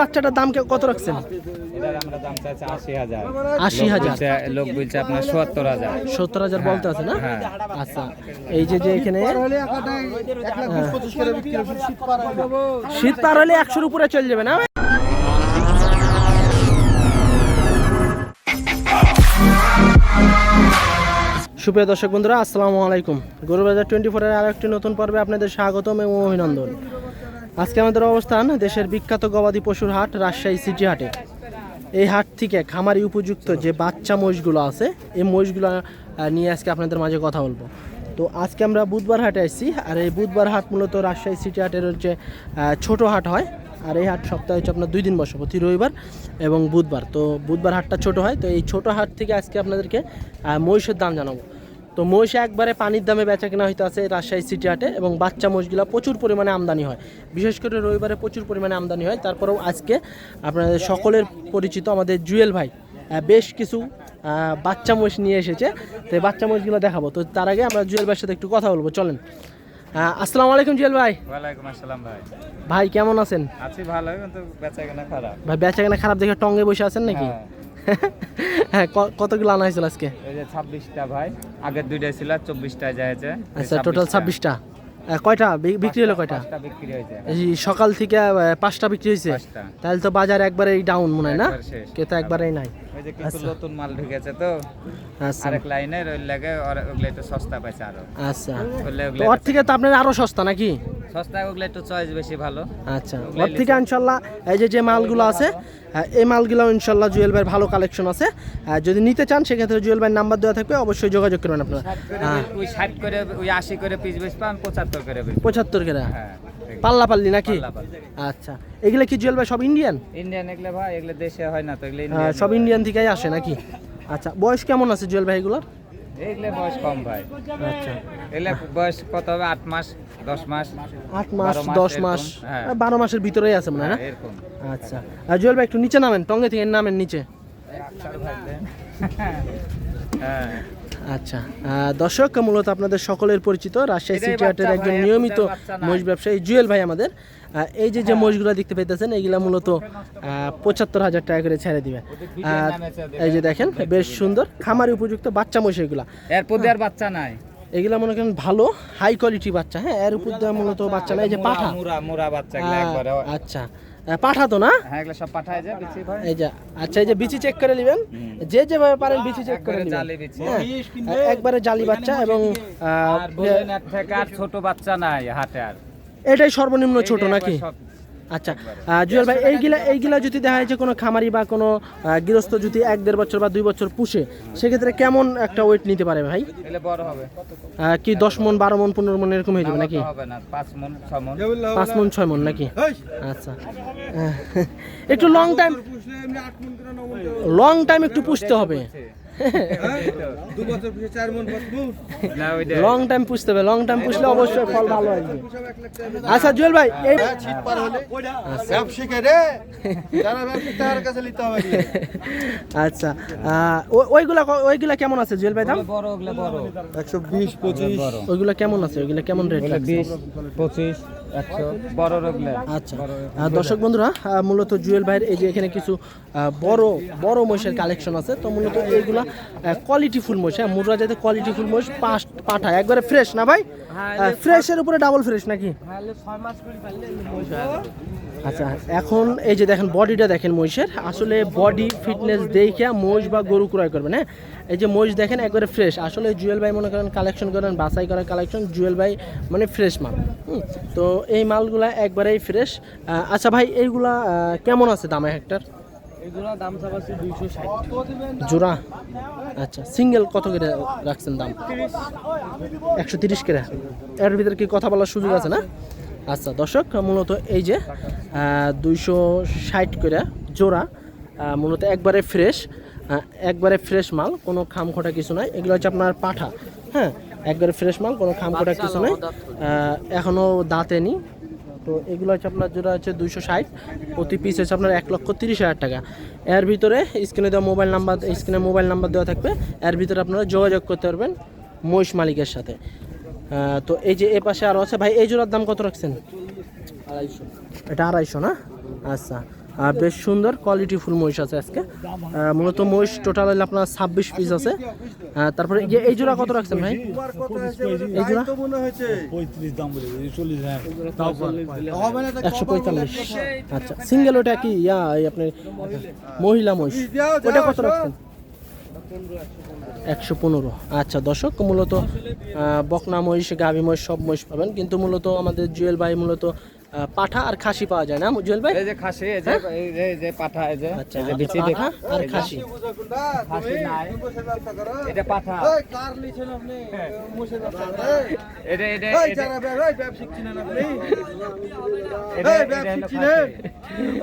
বাচ্চাটার দাম কত রাখছেন? আশি হাজার। লোক বলছে আপনার সত্তর হাজার। সত্তর হাজার বলতে আছে না? হ্যাঁ। আচ্ছা এই যে যে এখানে শীত পার হলে একশোর উপরে চলে যাবে না? সুপ্রিয় দর্শক বন্ধুরা আসসালামু আলাইকুম। গরুবাজার টোয়েন্টি ফোরের আরও একটি নতুন পর্বে আপনাদের স্বাগতম এবং অভিনন্দন। আজকে আমাদের অবস্থান দেশের বিখ্যাত গবাদি পশুর হাট, রাজশাহী সিটি হাটে। এই হাট থেকে খামারি উপযুক্ত যে বাচ্চা মহিষগুলো আছে, এই মহিষগুলো নিয়ে আজকে আপনাদের মাঝে কথা বলব। তো আজকে আমরা বুধবার হাটে আসছি, আর এই বুধবার হাট মূলত রাজশাহী সিটি হাটের হচ্ছে ছোট হাট হয়, আর এই হাট সপ্তাহে হচ্ছে আপনার দুই দিন বসে প্রতি রবিবার এবং বুধবার। তো বুধবার হাটটা ছোট হয়, তো এই ছোট হাট থেকে আজকে আপনাদেরকে মহিষের দাম জানাব। তো মহিষ একবারে পানির দামে বেচা কেনা হইতে আছে রাজশাহী সিটি হাটে এবং বাচ্চা মহিষগুলো প্রচুর পরিমাণে আমদানি হয়। বিশেষ করে রবিবারে প্রচুর পরিমাণে আমদানি হয়। তারপরেও আজকে আপনাদের সকলের পরিচিত আমাদের জুয়েল ভাই বেশ কিছু বাচ্চা মহিষ নিয়ে এসেছে। তো এই বাচ্চা মহিষগুলো দেখাবো। তো তার আগে আমরা জুয়েল ভাইয়ের সাথে একটু কথা বলব। চলেন। আসসালামু আলাইকুম জুয়েল ভাই। ওয়ালাইকুম আসসালাম ভাই। ভাই কেমন আছেন? আছি ভালো কিন্তু বেচা কেনা খারাপ। ভাই বেচা কেনা খারাপ দেখে টঙ্গে বসে আছেন নাকি? হ্যাঁ। কতগুলো আনা হয়েছিল আজকে? এই যে ছাব্বিশটা ভাই আগের দুইটা ছিল চব্বিশটা যাইছে। আচ্ছা টোটাল ছাব্বিশটা। কয়টা? বিক্রি হলো কয়টা? সকাল থেকে পাঁচটা বিক্রি হয়েছে? তাহলে তো বাজার একবারেই ডাউন মনে হয় না? একবার শেষ। কে তো একবারেই নাই। ওই যে নতুন মাল ঢুকেছে তো আচ্ছা। আরেক লাইনের ওই লাগে ওগুলো একটু সস্তা পাইছে আরও। আচ্ছা। ওর থেকে তো আপনার আরও সস্তা নাকি? সস্তা ওগুলো একটু চয়েস বেশি ভালো। আচ্ছা। ওর থেকে ইনশাল্লাহ এই যে যে মালগুলো আছে এই মালগুলো ইনশাল্লাহ জুয়েল ভাইয়ের ভালো কালেকশন আছে। যদি নিতে চান সেক্ষেত্রে জুয়েল ভাইয়ের নাম্বার দেওয়া থাকবে অবশ্যই যোগাযোগ করবেন আপনারা। হ্যাঁ। ওই ষাট করে ওই আশি করে পিস বেচবো আমি পঁচাত্তর করে পঁচাত্তর করে? হ্যাঁ পাল্লা পাল্লি নাকি? আচ্ছা। এগুলো কি জুয়েল ভাই সব ইন্ডিয়ান ইন্ডিয়ান এগুলো ভাই এগুলো দেশে হয় না তো এগুলো সব ইন্ডিয়ান থেকেই আসে নাকি? আচ্ছা বয়স কেমন আছে জুয়েল ভাই এগুলোর? এগুলো বয়স কম ভাই। আচ্ছা। এগুলো বয়স কত হবে? আট মাস দশ মাস? আট মাস দশ মাস। হ্যাঁ। বারো মাসের ভিতরেই আছে মনে হয় না? হ্যাঁ, আচ্ছা। আর জুয়েল ভাই একটু নিচে নামেন টঙ্গে থেকে নামেন নিচে। হ্যাঁ। আচ্ছা দর্শক মূলত আপনাদের সকলের পরিচিত রাজশাহী সিটি হাটের একজন নিয়মিত মহিষ ব্যবসায়ী জুয়েল ভাই আমাদের। এই যে যে মহিষগুলো দেখতে পাইতেছেন এইগুলা মূলত পঁচাত্তর হাজার টাকা করে ছেড়ে দিবে। আর এই যে দেখেন বেশ সুন্দর খামারি উপযুক্ত বাচ্চা মহিষ এগুলা। এরপর আর বাচ্চা নাই। এগুলা মনে করেন ভালো হাই কোয়ালিটি বাচ্চা হ্যাঁ এর উপর মূলত বাচ্চা নাই এই যে পাঠা। মুরা মুরা বাচ্চা আচ্ছা। পাঠা তো না? হ্যাঁ এগুলো সব পাঠায় যায় বিচি ভাই। এই যে আচ্ছা এই যে বিচি চেক করে নেবেন। যে যেভাবে পারেন বিচি চেক করে নেবেন। জালি বিচি। হ্যাঁ, একবারে জালি বাচ্চা এবং আর ছোট বাচ্চা নাই হাটে আর। এটাই সর্বনিম্ন ছোট নাকি? আচ্ছা জুয়েল ভাই এইগুলা এইগুলা যদি দেখা যায় যে কোনো খামারি বা কোনো গৃহস্থ যদি এক দেড় বছর বা দুই বছর পুষে সেক্ষেত্রে কেমন একটা ওয়েট নিতে পারে ভাই? কি দশ মন বারো মন পনেরো মন এরকম হয়ে যাবে নাকি? পাঁচ মন ছয় মন নাকি? আচ্ছা। একটু লং টাইম লং টাইম একটু পুষতে হবে। লং টাইম পুষতে হবে লং টাইম পুষলে অবশ্যই ফল ভালো আসবে। আচ্ছা জুয়েল ভাই এই শীত পার হলে। ব্যবসায়ীকে রে। তার কাছে নিতে হবে। আচ্ছা ওইগুলা ওইগুলা কেমন আছে জুয়েল ভাই দাম? বড় ওগুলো বড়। একশো বিশ পঁচিশ। ওইগুলা কেমন আছে ওইগুলা কেমন রেট লাগছে? বিশ পঁচিশ। একশো আচ্ছা। দর্শক বন্ধুরা মূলত জুয়েল ভাইয়ের এই যে এখানে কিছু বড় বড় মহিষের কালেকশন আছে, তো মূলত এইগুলা কোয়ালিটি ফুল মহিষ হ্যাঁ মুররা যাতে কোয়ালিটি ফুল মহিষ পাঠায়। পাঠা একবারে ফ্রেশ না ভাই? ফ্রেশের উপরে ডাবল ফ্রেশ নাকি? আচ্ছা এখন এই যে দেখেন বডিটা দেখেন মহিষের আসলে বডি ফিটনেস দেখে মহিষ বা গরু ক্রয় করবেন হ্যাঁ? এই যে মহিষ দেখেন একবারে ফ্রেশ আসলে জুয়েল ভাই মনে করেন কালেকশন করেন বাছাই করেন কালেকশন জুয়েল ভাই মানে ফ্রেশ মাল হুম, তো এই মালগুলা একবারেই ফ্রেশ আচ্ছা ভাই এইগুলা কেমন আছে দাম হেক্টর এগুলো দাম চাপাচ্ছি দুইশো ষাট। জোড়া? আচ্ছা সিঙ্গেল কত করে রাখছেন দাম? একশো তিরিশ করে। এর ভিতরে কি কথা বলার সুযোগ আছে না? আচ্ছা দর্শক মূলত এই যে দুইশো ষাট করে জোড়া মূলত একবারে ফ্রেশ একবারে ফ্রেশ মাল কোনো খামখোটা কিছু নাই। এগুলো হচ্ছে আপনার পাঠা হ্যাঁ? একবারে ফ্রেশ মাল কোনো খামখোটা কিছু নাই। আহ, এখনও দাঁতে নি তো এগুলো হচ্ছে আপনার যেটা হচ্ছে দুইশো ষাট প্রতি পিস হচ্ছে আপনার এক লক্ষ তিরিশ হাজার টাকা। এর ভিতরে স্ক্রিনে দেওয়া মোবাইল নাম্বার স্ক্রিনে মোবাইল নাম্বার দেওয়া থাকবে। এর ভিতরে আপনারা যোগাযোগ করতে পারবেন মহিষ মালিকের সাথে। তো এই যে এ পাশে আরও আছে ভাই এই জোড়ার দাম কত রাখছেন? আড়াইশো। এটা আড়াইশো না? আচ্ছা। বেশ সুন্দর কোয়ালিটি ফুল মহিষ আছে আজকে। মূলত মহিষ টোটাল হলে আপনার ছাব্বিশ পিস আছে। তারপরে এই জোড়া কত রাখছেন ভাই? এই জোড়া? একশো পঁয়তাল্লিশ। আচ্ছা সিঙ্গেল ওটা কি? ইয়া আপনার মহিলা মহিষ। ওটা কত রাখছেন? একশো পনেরো। আচ্ছা দর্শক, মূলত বকনা মহিষ, গাভী মহিষ সব মহিষ পাবেন। কিন্তু মূলত আমাদের জুয়েল ভাই মূলত পাঠা আর খাসি পাওয়া যায় না জুয়েল ভাই? এই যে খাসি এই যে এই যে- এই যে পাঠা এই যে আচ্ছা এই যে বিচি দেখা? আর খাসি। খাসি নাই। এটা পাঠা। এই, কার লিছেন আপনি? ব্যবসা করো। এই, এটা এটা এই, যারা ব্যব- এই, ব্যব শিখছিলেন আপনি? এটা এই, এটা ব্যব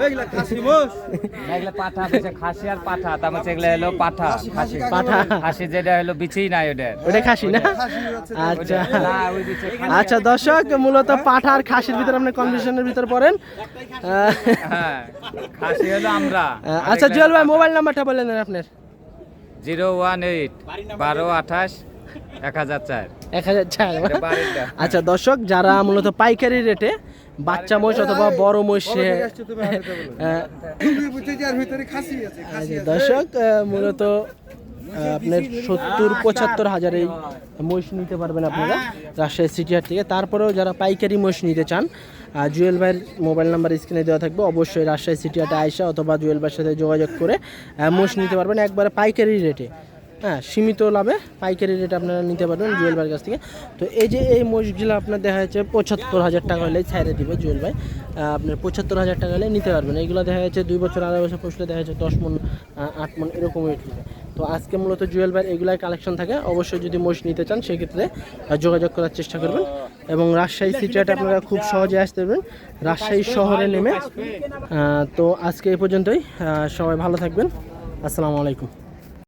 এইগুলা খাসি মোষ। না, এগুলা পাঠা বলছে খাসি আর পাঠা তার মধ্যে এগুলা হলো পাঠা। খাসি পাঠা। খাসি যেটা হলো বিচি নাই ওদের ওটা খাসি না? আচ্ছা। না ওই বিচি আচ্ছা দর্শক মূলত পাঠা আর খাসির ভিতরে আপনি কনফিউশনের ভিতরে পড়েন। হ্যাঁ খাসি হলো আমরা। আচ্ছা জুয়েল ভাই মোবাইল নাম্বারটা বললেন আপনার। জিরো ওয়ান এইট বারো আঠাশ এক হাজার চার। এক হাজার চার। আচ্ছা দর্শক যারা মূলত পাইকারি রেটে বাচ্চা মহিষ অথবা বড় মহিষ আচ্ছা। দর্শক মূলত আপনার সত্তর পঁচাত্তর হাজার এই মহিষ নিতে পারবেন আপনারা রাজশাহী সিটি হাট থেকে। তারপরেও যারা পাইকারি মহিষ নিতে চান জুয়েল ভাইয়ের মোবাইল নাম্বার স্ক্রিনে দেওয়া থাকবে। অবশ্যই রাজশাহী সিটি হাটে আয়সা অথবা জুয়েল ভাইয়ের সাথে যোগাযোগ করে মহিষ নিতে পারবেন। একবারে পাইকারি রেটে। হ্যাঁ সীমিত লাভে পাইকারি রেটে আপনারা নিতে পারবেন জুয়েল ভাইয়ের কাছ থেকে। তো এই যে এই মহিষগুলো আপনার দেখা যাচ্ছে পঁচাত্তর হাজার টাকা হলে ছাইড়ে দিবে জুয়েল ভাই। আপনার পঁচাত্তর হাজার টাকা হলে নিতে পারবেন। এইগুলো দেখা যাচ্ছে দুই বছর, আড়াই বছর পৌঁছলে দেখা যাচ্ছে দশ মন আট মন এরকম ওয়েট তো আজকে মূলত জুয়েল ভাইয়ের এগুলাই কালেকশন থাকে। অবশ্যই যদি মোষ নিতে চান, সেক্ষেত্রে যোগাযোগ করার চেষ্টা করবেন। এবং রাজশাহী সিটিটা আপনারা খুব সহজে আসতে পারবেন। রাজশাহী শহরে নেমে তো আজকে এই পর্যন্তই সবাই ভালো থাকবেন। আসসালামু আলাইকুম।